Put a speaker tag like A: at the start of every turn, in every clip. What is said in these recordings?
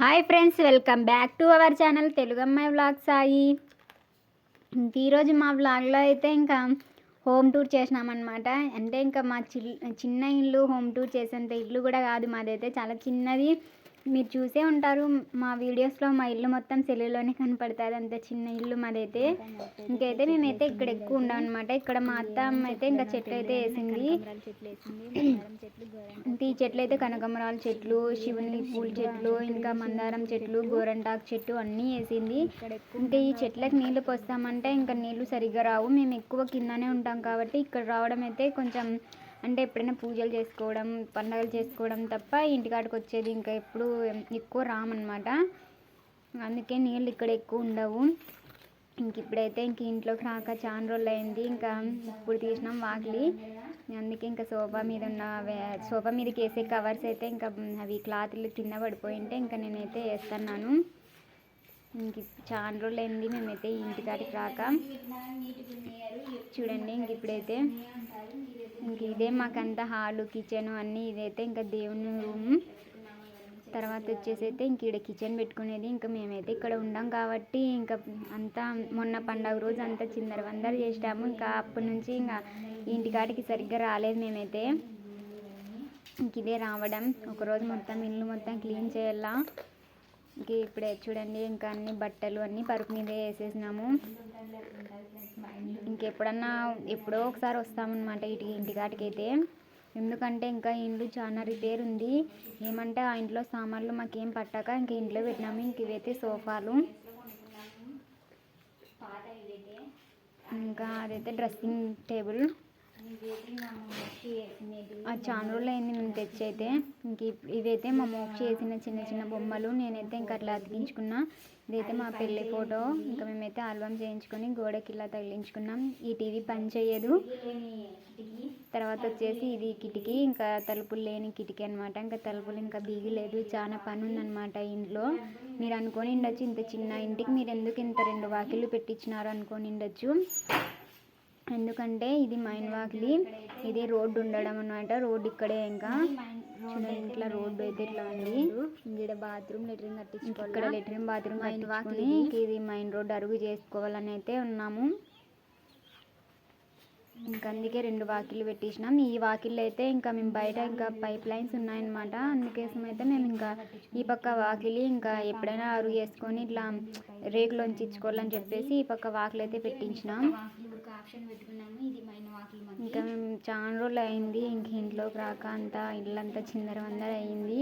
A: Hi friends welcome back to our channel Telugu అమ్మాయి vlog Sai. ఈరోజు మా వ్లాగ్లో అయితే ఇంకా హోమ్ టూర్ చేసినామన్నమాట. అంటే ఇంకా మా చిల్ చిన్న ఇల్లు హోమ్ టూర్ చేసేంత ఇల్లు కూడా కాదు మాదైతే చాలా చిన్నది. మీరు చూసే ఉంటారు. మా వీడియోస్లో మా ఇల్లు మొత్తం సెల్లులోనే కనపడుతుంది. అంత చిన్న ఇల్లు మాదైతే. ఇంకైతే మేమైతే ఇక్కడ ఎక్కువ ఉండం అనమాట ఇక్కడ మా అత్త అయితే ఇంకా చెట్లు అయితే వేసింది. ఇంకా ఈ చెట్లు అయితే కనకమరాల చెట్లు శివుని పూల చెట్లు ఇంకా మందారం చెట్లు గోరంటాకు చెట్టు అన్నీ వేసింది. ఇంకా ఈ చెట్లకు నీళ్ళు పోస్తామంటే ఇంకా నీళ్ళు సరిగ్గా రావు. మేము ఎక్కువ కిందనే ఉంటాం కాబట్టి ఇక్కడ రావడం అయితే కొంచెం అంటే ఎప్పుడైనా పూజలు చేసుకోవడం పండగలు చేసుకోవడం తప్ప ఇంటికాడికి వచ్చేది ఇంకా ఎప్పుడు ఎక్కువ రామన్నమాట అందుకే నీళ్ళు ఇక్కడ ఎక్కువ ఉండవు. ఇంక ఇప్పుడైతే ఇంక ఇంట్లోకి రాక చాలా రోజులు అయింది ఇంకా ఇప్పుడు తీసినాం వాకిలి. అందుకే ఇంకా సోఫా మీద ఉన్న సోఫా మీదకి వేసే కవర్స్ అయితే ఇంకా అవి క్లాత్లు కింద పడిపోయింటే ఇంకా నేనైతే వేస్తున్నాను. ఇంక చాలా రోజులు అయింది మేమైతే ఇంటికాడికి రాక. చూడండి ఇంక ఇప్పుడైతే ఇంక ఇదే మాకంతా హాలు కిచెన్ అన్నీ ఇదైతే ఇంకా దేవుని రూమ్. తర్వాత వచ్చేసి అయితే ఇంక ఇక్కడ కిచెన్ పెట్టుకునేది. ఇంకా మేమైతే ఇక్కడ ఉండం కాబట్టి ఇంకా అంతా మొన్న పండగ రోజు అంతా చిందర వందరు చేసినాము. ఇంకా అప్పటి నుంచి ఇంకా ఇంటికాడికి సరిగ్గా రాలేదు మేమైతే. ఇంక ఇదే రావడం. ఒకరోజు మొత్తం ఇల్లు మొత్తం క్లీన్ చేయాలా. ఇంక ఇప్పుడే చూడండి ఇంకా అన్ని బట్టలు అన్నీ పరుపు మీద వేసేసినాము. ఇంకెప్పుడన్నా ఎప్పుడో ఒకసారి వస్తామన్నమాట ఇటు ఇంటికాటికైతే ఎందుకంటే ఇంకా ఇండ్లు చాలా రిపేర్ ఉంది. ఏమంటే ఆ ఇంట్లో సామాన్లు మాకేం పట్టాక ఇంక ఇంట్లో పెట్టినాము. ఇంక ఇవైతే సోఫాలు. ఇంకా అదైతే డ్రెస్సింగ్ టేబుల్. చాలా రోజులు అయింది మేము తెచ్చి అయితే ఇంక ఇదైతే ఇవైతే మా మోక్ష చేసిన చిన్న చిన్న బొమ్మలు నేనైతే ఇంకా అట్లా అతికించుకున్నా. ఇదైతే మా పెళ్ళి ఫోటో. ఇంకా మేమైతే ఆల్బమ్ చేయించుకొని గోడకి ఇలా తగిలించుకున్నాం. ఈ టీవీ పని చేయదు తర్వాత వచ్చేసి ఇది కిటికీ. ఇంకా తలుపులు లేని కిటికీ అనమాట ఇంకా తలుపులు ఇంకా బీగలేదు చాలా పని ఉందన్నమాట ఇంట్లో. మీరు అనుకొని ఉండొచ్చు ఇంత చిన్న ఇంటికి మీరు ఎందుకు ఇంత రెండు వాకిళ్ళు పెట్టించినారు అనుకొని ఉండొచ్చు ఎందుకంటే ఇది మైన్ వాకిలి ఇది రోడ్డు ఉండడం అనమాట రోడ్డు ఇక్కడే ఇంకా. చూడండి ఇట్లా రోడ్డు అయితే ఇట్లా ఉంది. ఇక్కడ బాత్రూమ్ లెట్రిన్ కట్టించుకోవాలి. ఇక్కడ లెట్రిన్ బాత్రూమ్ కట్టించుకొని ఇంక ఇది మైన్ రోడ్డు అరుగు చేసుకోవాలని అయితే ఉన్నాము. ఇంకా అందుకే రెండు వాకిళ్ళు పెట్టేసినాం ఈ వాకిళ్ళు అయితే ఇంకా మేము బయట ఇంకా పైప్ లైన్స్ ఉన్నాయన్నమాట. అందుకోసం అయితే మేము ఇంకా ఈ పక్క వాకిలి ఇంకా ఎప్పుడైనా అరుగు వేసుకొని ఇట్లా రేకులోంచి ఇచ్చుకోవాలని చెప్పేసి ఈ పక్క వాకిలు అయితే పెట్టించినాం. ఇంకా మేము చాలా రోజులు అయింది. ఇంక ఇంట్లోకి రాక అంతా ఇల్లంతా చిందర వందర అయింది.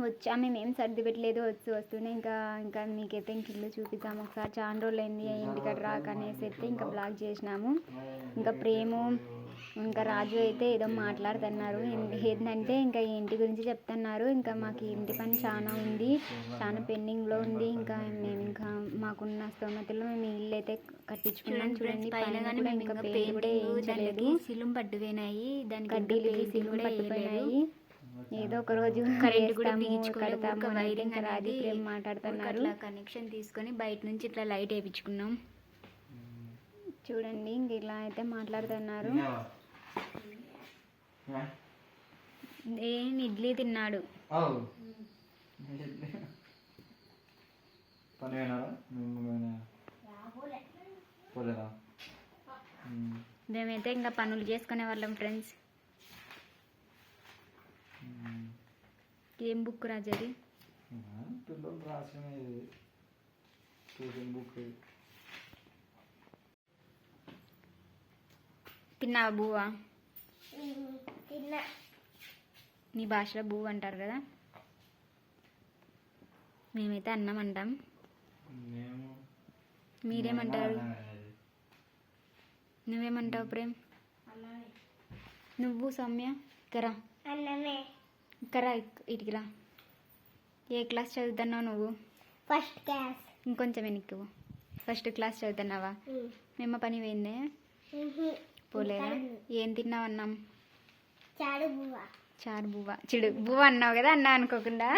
A: వచ్చా మేము ఏం సర్ది పెట్టలేదు. వచ్చి వస్తూనే ఇంకా ఇంకా మీకైతే ఇంక ఇల్లు చూపిద్దాం ఒకసారి చాలా రోజులు అయింది. ఇంటికాడ రాక అనేసి అయితే ఇంకా బ్లాక్ చేసినాము. ఇంకా ప్రేము ఇంకా రాజు అయితే ఏదో మాట్లాడుతున్నారు. ఏంటంటే ఇంకా ఈ ఇంటి గురించి చెప్తున్నారు. ఇంకా మాకు ఇంటి పని చాలా ఉంది. చాలా పెండింగ్లో ఉంది. ఇంకా మేము ఇంకా మాకున్న స్తోమతలో మేము ఇల్లు అయితే కట్టించుకున్నాం. చూడండి పైన కూడా ఇంకా పెయింట్ కూడా వేయించలేదు
B: సిలుం పట్టుపోయినాయి దానికి
A: కడ్డీలకి సిలువ పట్టిపోయినాయి ఏదో ఒక రోజు
B: కరెంట్ కూడా బిగించుకోలేము. వైరింగ్
A: రాజు ప్రేమ మాట్లాడుతున్నారు.
B: కనెక్షన్ తీసుకొని బయట నుంచి ఇట్లా లైట్ వేయించుకున్నాం
A: చూడండి ఇంక ఇలా అయితే మాట్లాడుతున్నారు. ఏం ఇడ్లీ తిన్నాడు.
C: పని అయినారా పోలేదా?
A: మేమైతే ఇంకా పనులు చేసుకునే వాళ్ళం ఫ్రెండ్స్. ఏం బుక్ రాజది
C: పిల్లలు రాసిన ట్యూషన్ బుక్
A: తిన్నావా బువ్వా? మీ భాషలో బువ్వ అంటారు కదా. మేమైతే అన్నం అంటాం. మీరేమంటారు? నువ్వేమంటావు ప్రేమ్? నువ్వు సౌమ్య ఇక్కరా ఇక్కరా ఇక్- ఇటుకి రా. ఏ క్లాస్ చదువుతున్నావు నువ్వు?
D: First class.
A: ఇంకొంచెం వెనక్కి. ఫస్ట్ క్లాస్ చదువుతున్నావా? మేము పని పోయిందే? పోలేదా? ఏం తిన్నావు అన్నాం?
D: చాడు బువ్వ.
A: చారు బువ్వ. చిడు బువ్వ అన్నావు కదా అన్నా అనుకోకుండా.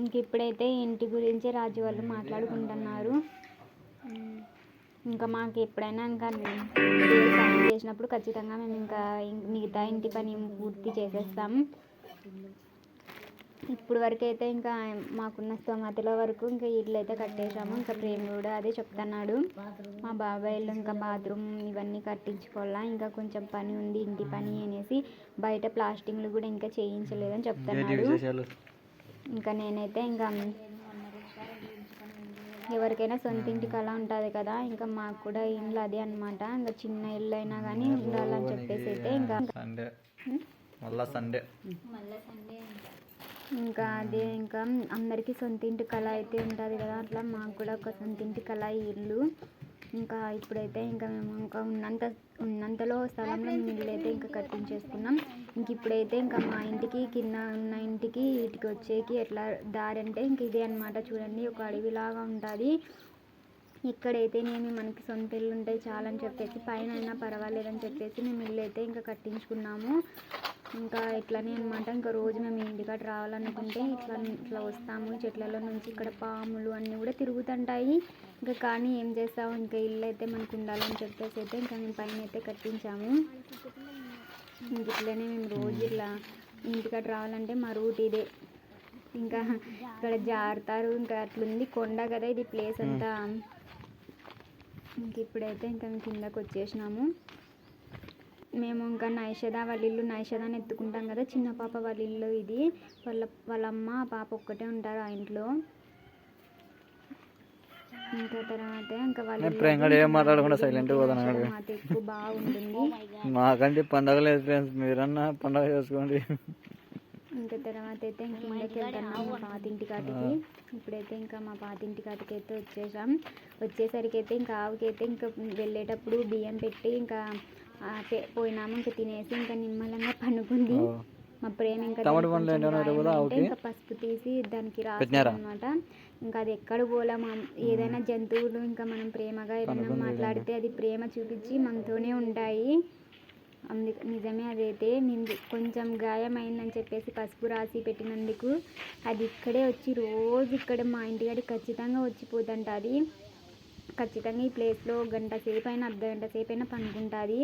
A: ఇంక ఇప్పుడైతే ఇంటి గురించి రాజు వాళ్ళు మాట్లాడుకుంటున్నారు. ఇంకా మాకు ఎప్పుడైనా ఇంకా సాయం చేసినప్పుడు ఖచ్చితంగా మేము ఇంకా మిగతా ఇంటి పని పూర్తి చేసేస్తాం. ఇప్పుడు వరకు అయితే ఇంకా మాకున్న స్తోమతల వరకు ఇంకా ఇల్లు అయితే కట్టేసాము ఇంకా ప్రేమ కూడా అదే చెప్తున్నాడు. మా బాబాయ్లు ఇంకా బాత్రూమ్ ఇవన్నీ కట్టించుకోవాలా ఇంకా కొంచెం పని ఉంది ఇంటి పని అనేసి బయట ప్లాస్టింగ్లు కూడా ఇంకా చేయించలేదని చెప్తున్నాడు. ఇంకా నేనైతే ఇంకా ఎవరికైనా సొంత ఇంటి కళ ఉంటుంది కదా ఇంకా మాకు కూడా ఇంట్లో అదే అనమాట ఇంకా చిన్న ఇల్లు అయినా కానీ ఉండాలని చెప్పేసి అయితే ఇంకా
C: సండే మళ్ళా సండే
B: మళ్ళీ సండే
A: ఇంకా అదే ఇంకా అందరికీ సొంత ఇంటి కళ అయితే ఉంటుంది కదా అట్లా మాకు కూడా ఒక సొంత ఇంటి కళ ఇల్లు. ఇంకా ఇప్పుడైతే ఇంకా మేము ఇంకా ఉన్నంత ఉన్నంతలో స్థలంలో మేము ఇల్లు అయితే ఇంకా కట్టించేసుకున్నాం. ఇంక ఇప్పుడైతే ఇంకా మా ఇంటికి కింద ఉన్న ఇంటికి వీటికి వచ్చేకి ఎట్లా దారి అంటే ఇంక ఇదే అనమాట చూడండి ఒక అడవిలాగా ఉంటుంది. ఇక్కడైతేనేమి మనకి సొంత ఇల్లు ఉంటే చాలని చెప్పేసి పైన అయినా పర్వాలేదని చెప్పేసి మేము ఇల్లు అయితే ఇంకా కట్టించుకున్నాము. ఇంకా ఇట్లానే అనమాట ఇంకా రోజు మేము ఇంటికాడ రావాలనుకుంటే ఇట్లా ఇట్లా వస్తాము. చెట్లలో నుంచి ఇక్కడ పాములు అన్నీ కూడా తిరుగుతుంటాయి. ఇంకా కానీ ఏం చేస్తాము ఇంకా ఇల్లు అయితే మనకు ఉండాలని చెప్పేసి అయితే ఇంకా మేము పైన అయితే కట్టించాము. ఇంక ఇట్లనే మేము రోజు ఇట్లా ఇంటికాడ రావాలంటే మా రూట్ ఇదే. ఇంకా ఇక్కడ జారుతారు. ఇంకా అట్లుంది కొండ కదా ఇది ప్లేస్ అంతా. ఇంక ఇప్పుడైతే ఇంకా మేము కిందకు వచ్చేసినాము. మేము ఇంకా నైషద వాళ్ళ ఇల్లు నైషదాన్ని ఎత్తుకుంటాం కదా చిన్న పాప వాళ్ళ ఇల్లు ఇది. వాళ్ళ వాళ్ళ అమ్మ ఆ పాప ఒక్కటే ఉంటారు ఆ ఇంట్లో. ఇంకా తర్వాత ఇంకా వాళ్ళ
C: ఏం మాట్లాడకుండా
A: మా
C: silent గా
A: ఇల్లు
C: పోతాను అక్కడికి.
A: మాతో ఎక్కువ బాగుంటుంది.
C: మాకంటే పండగ లేదు ఫ్రెండ్స్ మీరన్నా పండగ చేసుకోండి.
A: ఇంకా తర్వాత అయితే ఇంక కిందకి వెళ్తున్నాం మా పాతింటి కాటికి ఇప్పుడైతే ఇంకా మా పాతింటి కాటికి అయితే వచ్చేసాం. వచ్చేసరికి అయితే ఇంకా ఆవుకి అయితే ఇంకా వెళ్ళేటప్పుడు బియ్యం పెట్టి ఇంకా పోయినాము ఇంకా తినేసి ఇంకా నిమ్మలంగా పనుకుంది.
C: ఓ.
A: మా ప్రేమ ఇంకా? ఇంకా పసుపు తీసి దానికి? రాసామన్నమాట ఇంకా అది ఎక్కడ పోలే మా ఏదైనా జంతువులు ఇంకా మనం ప్రేమగా ఏదైనా మాట్లాడితే అది ప్రేమ చూపించి మనతోనే ఉంటాయి. అందుకు నిజమే అదైతే నేను కొంచెం గాయం అయిందని చెప్పేసి పసుపు రాసి పెట్టినందుకు అది ఇక్కడే వచ్చి రోజు ఇక్కడ మా ఇంటికాడికి ఖచ్చితంగా వచ్చిపోతుంటుంది ఖచ్చితంగా ఈ ప్లేస్లో గంట సేపు అయినా అర్ధ గంట సేపు అయినా పనుకుంటుంది.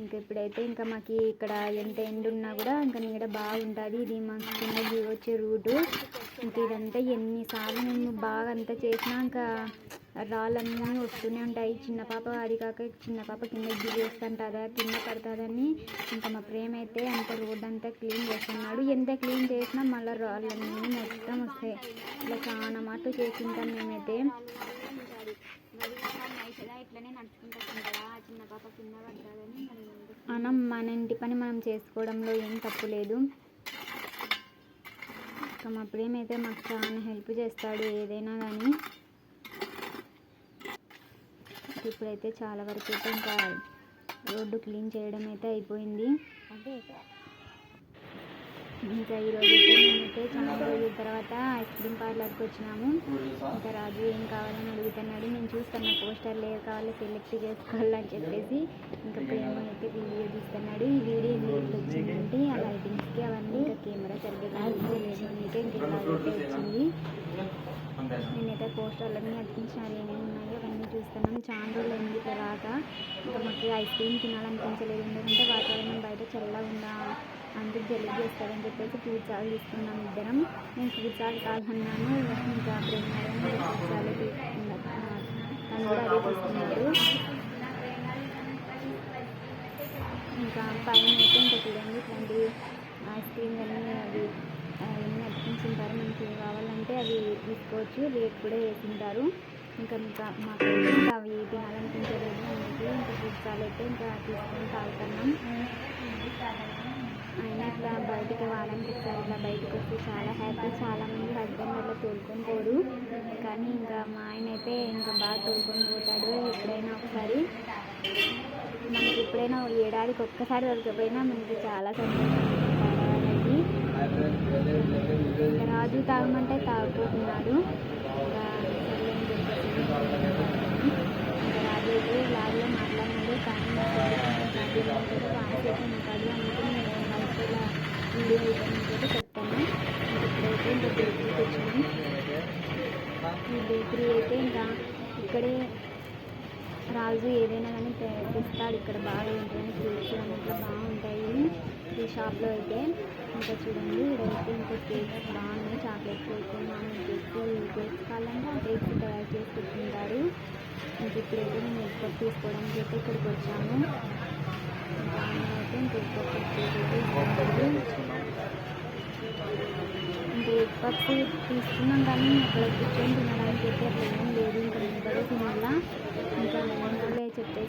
A: ఇంకా ఇప్పుడైతే ఇంకా మాకు ఇక్కడ ఎంత ఎండ ఉన్నా కూడా ఇంకా నీడ బాగుంటుంది. ఇది మాకు కింద వచ్చే రూటు. ఇంకా ఇదంతా ఎన్నిసార్లు మేము బాగా అంతా చేసినా ఇంకా రాళ్ళన్నీ వస్తూనే ఉంటాయి. చిన్న పాప అది కాక చిన్న పాప కింద దిగి కింద పడుతుందని ఇంకా మా ప్రేమ అయితే అంత రోడ్ అంతా క్లీన్ చేస్తున్నాడు. ఎంత క్లీన్ చేసినా మళ్ళీ రాళ్ళన్నీ మొత్తం వస్తాయి. ఇట్లా చాలా మాటలు చేసింటాం మేమైతే.
B: ఇట్లనే కదా చిన్న పాప
A: మనం మన ఇంటి పని మనం చేసుకోవడంలో ఏం తప్పు లేదు. అప్పుడేమైతే మా మాకు చాలా హెల్ప్ చేస్తాడు ఏదైనా కానీ ఇప్పుడైతే చాలా వరకు అయితే ఇంకా రోడ్డు క్లీన్ చేయడం అయితే అయిపోయింది. ఇంకా ఈరోజు అయితే చాలా రోజుల తర్వాత ఐస్ క్రీమ్ పార్లర్కి వచ్చినాము. ఇంకా రాజు ఏం కావాలని అడుగుతున్నాడు నేను చూస్తున్న పోస్టర్లు ఏవి కావాలో సెలెక్ట్ చేసుకోవాలని చెప్పేసి ఇంకా ప్రేమ అయితే వీడియో తీస్తున్నాడు. ఈ వీడియో ఎందుకు వచ్చిందంటే ఆ లైటింగ్స్కి అవన్నీ ఇంకా కెమెరా సరిగ్గా కనిపించలేదు అయితే ఇంకా అయితే వచ్చింది. నేనైతే పోస్టర్లన్నీ అతికించినారు ఏమేమి ఉన్నాయో అవన్నీ చూస్తున్నాను. చాలా రోజులు అయింది తర్వాత. ఇంకా మాకు ఐస్ క్రీమ్ తినాలనిపించలేదు. ఎందుకంటే వాతావరణం బయట చల్లగా ఉందా? అందుకు జలుబు చేస్తారని చెప్పేసి కూర్చాలు తీసుకున్నాం ఇద్దరం. నేను కూర్చాలు కాదన్నాను. ఇంకా ప్రేమ ఫ్రూట్ సాల్ తను కూడా అదే తీసుకున్నాడు ఇంకా పైన అయితే ఇంకా చూడండి ఇట్లాంటి ఐస్ క్రీమ్ అన్నీ అవి అవన్నీ అర్పించుంటారు మనకి ఏం కావాలంటే అవి తీసుకోవచ్చు. రేట్ కూడా వేసుకుంటారు ఇంకా ఇంకా మాకు ఇంకా అవి తినాలనిపించలేదు. అందుకే ఇంకా పుస్తకాలు అయితే ఇంకా తీసుకొని తాగుతున్నాం అయినా ఇట్లా అయితే వారానికి ఒకసారి ఇట్లా బయటకు వస్తే చాలా హ్యాపీ చాలామంది హస్బెండ్ అలా తోలుకొని పోరు కానీ ఇంకా మా ఆయన అయితే ఇంకా బాగా తోలుకొని పోతాడు ఎప్పుడైనా ఒకసారి మనకి ఎప్పుడైనా ఏడాదికి ఒక్కసారి దొరకపోయినా మనకి చాలా సంతోషం రాజు తాగమంటే తాగుతున్నాడు ఇంకా సర్లే అని చెప్పేసి ఇంకా రాజు అయితే లాగ్లో మాట్లాడినాడు కానీ నాకు వాయిస్ అయితే మాట్లాడు అందుకే నేను వాయిస్ ఇలా వీడియో అయితే చెప్తాను ఇంక ఇప్పుడైతే ఇంకా బేకరీకి వచ్చినాం ఈ బేకరీ అయితే ఇంకా ఇక్కడే రాజు ఏదైనా కానీ తె- ఇక్కడ బాగా ఉంటాయి ఫ్రూట్స్ కానీ ఇట్లా బాగుంటాయి. ఈ షాప్లో అయితే ఇంకా చూడండి ఇక్కడైతే ఇంకా కేక్స్ బాగున్నాయి. చాక్లెట్ కేక్ మామూలు కేక్స్ కేక్స్ కావాలంటే ఆ కేక్స్ తయారు చేసి పెట్టుకుంటారు. ఇంక ఇప్పుడైతే మేము ఎగ్ తీసుకోవడానికి అయితే ఇక్కడికి వచ్చాము. ఇంకా అయితే ఇంక ఎగ్ ఇంకా ఎగ్ తీసుకున్నాం కానీ అక్కడ కూర్చొని తినడానికి అయితే అట్లా ఏం లేదు ఇంకా నిలబడే తినాలా ఇంకా నిలబడే చెప్పేసి ఇంకా నిలబడేసి తిన్నాం అనేసి అయితే ఇంకా తీసుకున్నాం ఒకటైతే కట్ చేసినాడు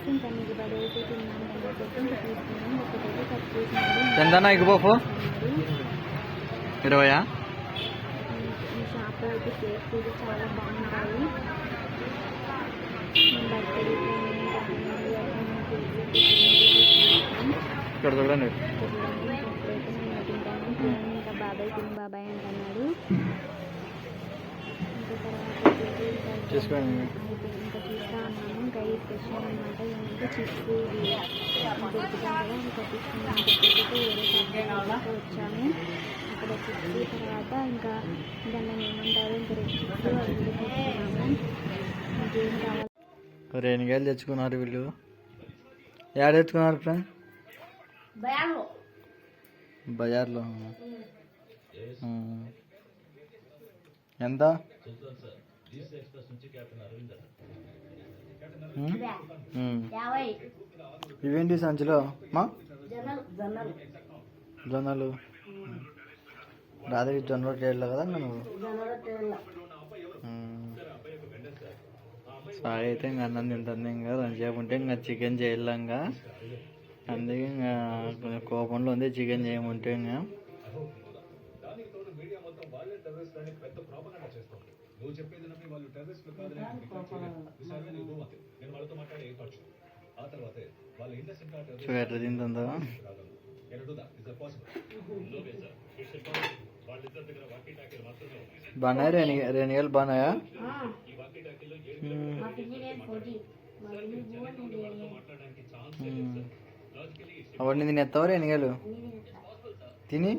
C: ఎంతనా ఎగ్ పఫ్ ఇరవయా
A: ఈ షాప్లో అయితే కేక్స్ కూడా చాలా బాగుంటాయి బర్త్డే
C: ఇక్కడ చూడండి
A: ఇప్పుడైతే నేను తింటాను ఇంకా బాబాయ్ తిని బాబాయ్ అంటున్నాడు ఇంకా తర్వాత వచ్చేసి ఇంకా
C: చేసుకోండి.
A: ఇంకా చూస్తా ఉన్నాము ఇంకా ఈ స్పెషల్ అనమాట ఏంటంటే చిప్స్ ఇవి దొరుకుతాయి కదా ఇంకా తీసుకున్నాం చెప్పేసి వేరే షాప్ వచ్చాము అక్కడ చిప్స్ తర్వాత ఇంకా దాన్ని ఏమంటారు ఇంకా రెడ్ చిప్స్ అవి కూడా తీసుకున్నాము ఇంకేం కావాలి
C: రేణిగాయలు తెచ్చుకున్నారు వీళ్ళు? ఏడ తెచ్చుకున్నారు ఫ్రెండ్? బజార్లో. ఎంత? ఇవేంటి సంచిలో? మా?
D: జొన్నలు.
C: రాత్రి జొన్న రొట్టెలు కదా నువ్వు? సాయి అయితే ఇంకా అన్నం తింటుంది ఇంకా రెండుసేపు ఉంటే ఇంకా చికెన్ చేయాలి ఇంకా అందుకే ఇంకా కొంచెం కోపంలో ఉంది చికెన్ చేయమంటే ఇంకా. సో ఎట్లా తింటుందో బాగున్నాయి రేణి రేణిగాయలు బాగున్నాయా మ్మ్.
D: మా పిన్ని నేను పోటీ మా పిన్ని బువ్వ నేను
C: మ్మ్. అవన్నీ తినేస్తావా రేణిగాయలు తిని